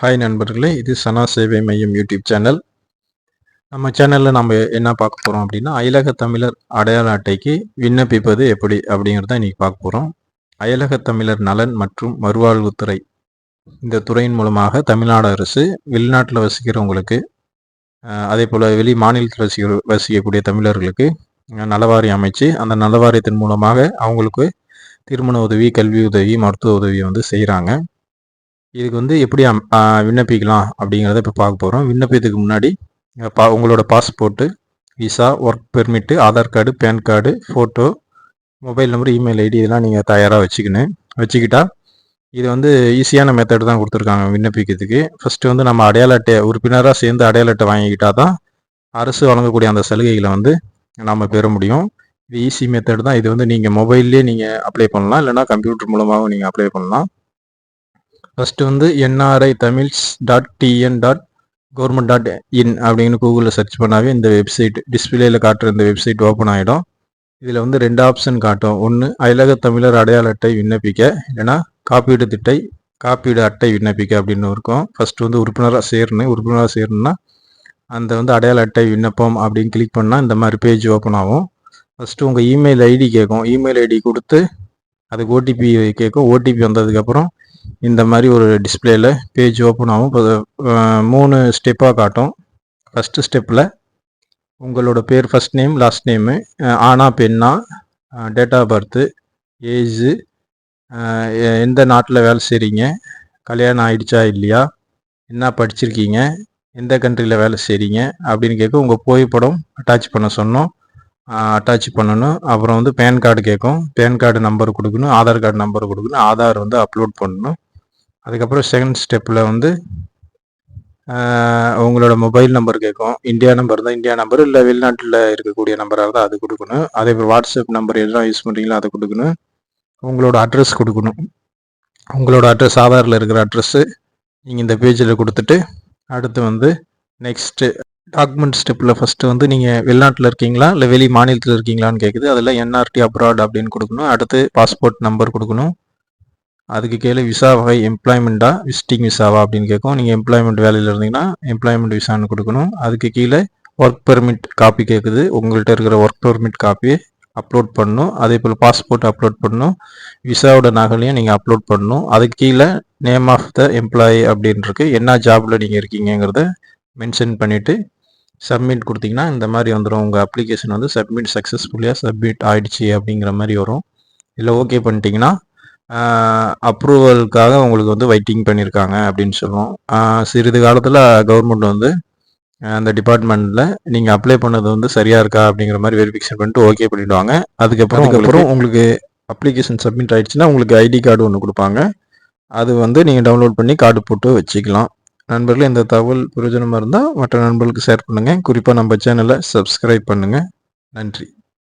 Hi நண்பர்களே இது சனா சேவை மையம் யூடியூப் சேனல். நம்ம சேனலில் நம்ம என்ன பார்க்க போகிறோம் அப்படின்னா அயலக தமிழர் அடையாள அட்டைக்கு விண்ணப்பிப்பது எப்படி அப்படிங்கிறத இன்றைக்கி பார்க்க போகிறோம் அயலக தமிழர் நலன் மற்றும் மறுவாழ்வுத்துறை. இந்த துறையின் மூலமாக தமிழ்நாடு அரசு வெளிநாட்டில் வசிக்கிறவங்களுக்கு அதே போல் வெளி மாநிலத்தில் வசிக்க வசிக்கக்கூடிய தமிழர்களுக்கு நலவாரியம் அமைச்சு அந்த நலவாரியத்தின் மூலமாக அவங்களுக்கு திருமண உதவி கல்வி உதவி மருத்துவ உதவி வந்து செய்கிறாங்க இதுக்கு வந்து எப்படி விண்ணப்பிக்கலாம் அப்படிங்கிறத இப்போ பார்க்க போகிறோம் விண்ணப்பத்துக்கு முன்னாடி பா உங்களோட passport visa work permit Aadhaar card PAN card photo mobile number email ID இதெல்லாம் நீங்கள் தயாராக வச்சுக்கணும் வச்சுக்கிட்டா இது வந்து ஈஸியான மெத்தட் தான் கொடுத்துருக்காங்க விண்ணப்பிக்கிறதுக்கு. ஃபஸ்ட்டு வந்து நம்ம அடையாள அட்டை உறுப்பினராக சேர்ந்து அடையாள அட்டை வாங்கிக்கிட்டால் தான் அரசு வழங்கக்கூடிய அந்த சலுகைகளை வந்து நம்ம பெற முடியும். இது ஈஸி மெத்தட் தான். இது வந்து நீங்கள் மொபைல்லேயே நீங்கள் அப்ளை பண்ணலாம். இல்லைனா கம்ப்யூட்டர் மூலமாகவும் நீங்கள் அப்ளை பண்ணலாம். ஃபஸ்ட்டு வந்து NRI Tamils dot TN dot government dot in அப்படின்னு கூகுளில் சர்ச் பண்ணாவே இந்த வெப்சைட் டிஸ்பிளேயில் காட்டுற இந்த வெப்சைட் ஓப்பன் ஆகிடும் இதில் வந்து ரெண்டு ஆப்ஷன் காட்டும். ஒன்று அயலக தமிழர் அடையாள அட்டை விண்ணப்பிக்க இல்லைனா காப்பீடு திட்டை காப்பீடு அட்டை விண்ணப்பிக்க அப்படின்னு இருக்கும். ஃபஸ்ட்டு வந்து உறுப்பினராக சேரணும். உறுப்பினராக சேரணும்னா அந்த வந்து அடையாள அட்டை விண்ணப்பம் அப்படின்னு கிளிக் பண்ணால் இந்த மாதிரி பேஜ் ஓப்பன் ஆகும். ஃபஸ்ட்டு உங்கள் இமெயில் ஐடி கேட்கும். இமெயில் ஐடி கொடுத்து அதுக்கு ஓடிபி கேட்கும். ஓடிபி வந்ததுக்கப்புறம் இந்த மாதிரி ஒரு டிஸ்பிளேல பேஜ் ஓப்பன் ஆகும். மூணு ஸ்டெப்பாக காட்டும். ஃபஸ்ட்டு ஸ்டெப்பில் உங்களோட பேர் ஃபஸ்ட் நேம் லாஸ்ட் நேமு ஆனா பெண்ணா டேட் ஆஃப் பர்த்து ஏஜு எந்த நாட்டில் வேலை செய்கிறீங்க கல்யாணம் ஆயிடுச்சா இல்லையா? என்ன படிச்சிருக்கீங்க? எந்த கண்ட்ரியில் வேலை செய்கிறீங்க அப்படின்னு கேட்க உங்கள் புகைப்படம் அட்டாச் பண்ண சொன்னோம். அட்டாச் பண்ணணும். அப்புறம் வந்து பேன் கார்டு கேட்கும். பேன் கார்டு நம்பர் கொடுக்கணும். ஆதார் கார்டு நம்பர் கொடுக்கணும். ஆதார் வந்து அப்லோட் பண்ணணும். அதுக்கப்புறம் செகண்ட் ஸ்டெப்பில் வந்து உங்களோட மொபைல் நம்பர் கேட்கும். இந்தியா நம்பர் தான் இந்தியா நம்பர் இல்லை வெளிநாட்டில் இருக்கக்கூடிய நம்பராக இருந்தால் அது கொடுக்கணும். அதே போல் வாட்ஸ்அப் நம்பர் எல்லாம் யூஸ் பண்ணுறீங்களோ அதை கொடுக்கணும். உங்களோட அட்ரஸ் கொடுக்கணும். உங்களோட அட்ரஸ் ஆதாரில் இருக்கிற அட்ரஸ்ஸு நீங்கள் இந்த பேஜில் கொடுத்துட்டு அடுத்து வந்து நெக்ஸ்ட்டு டாக்குமெண்ட் ஸ்டெப்பில் ஃபஸ்ட்டு வந்து நீங்கள் வெளிநாட்டில் இருக்கீங்களா? இல்லை வெளி மாநிலத்தில் இருக்கீங்களான்னு கேட்குது அதில் என்ஆர்டி அப்ராட் அப்படின்னு கொடுக்கணும். அடுத்து பாஸ்போர்ட் நம்பர் கொடுக்கணும். அதுக்கு கீழே விசா வகை எம்ப்ளாய்மெண்ட்டா விசிட்டிங் விசாவா அப்படின்னு கேட்கும். நீங்கள் எம்ப்ளாய்மெண்ட் வேலையில் இருந்தீங்கன்னா எம்ப்ளாய்மெண்ட் விசான்னு கொடுக்கணும். அதுக்கு கீழே ஒர்க் பெர்மிட் காப்பி கேட்குது உங்கள்கிட்ட இருக்கிற ஒர்க் பெர்மிட் காப்பியை அப்லோட் பண்ணணும். அதே போல் பாஸ்போர்ட் அப்லோட் பண்ணணும். விசாவோட நகலையும் நீங்கள் அப்லோட் பண்ணணும். அதுக்கு கீழே நேம் ஆஃப் த எம்ப்ளாயி அப்படின்ருக்கு. என்ன ஜாபில் நீங்கள் இருக்கீங்கிறத மென்ஷன் பண்ணிவிட்டு சப்மிட் கொடுத்தீங்கன்னா இந்த மாதிரி வந்துடும் உங்கள் அப்ளிகேஷன் வந்து சப்மிட் சக்ஸஸ்ஃபுல்லியாக சப்மிட் ஆகிடுச்சி அப்படிங்கிற மாதிரி வரும். இல்லை ஓகே பண்ணிட்டீங்கன்னா அப்ரூவலுக்காக உங்களுக்கு வந்து வெயிட்டிங் பண்ணியிருக்காங்க அப்படின்னு சொல்லுவோம். சிறிது காலத்தில் கவர்மெண்ட் வந்து அந்த டிபார்ட்மெண்ட்டில் நீங்கள் அப்ளை பண்ணது வந்து சரியாக இருக்கா அப்படிங்கிற மாதிரி வெரிஃபிகேஷன் பண்ணிட்டு ஓகே பண்ணிவிடுவாங்க அதுக்கப்புறம் அதுக்கப்புறம் உங்களுக்கு அப்ளிகேஷன் சப்மிட் ஆகிடுச்சுன்னா உங்களுக்கு ஐடி கார்டு ஒன்று கொடுப்பாங்க. அது வந்து நீங்கள் டவுன்லோட் பண்ணி கார்டு போட்டு வச்சுக்கலாம். நண்பர்களே இந்த தகவல் பிரயோஜனமாக இருந்தால் மற்ற நண்பர்களுக்கு ஷேர் பண்ணுங்கள் குறிப்பாக நம்ம சேனலை சப்ஸ்கிரைப் பண்ணுங்கள் நன்றி.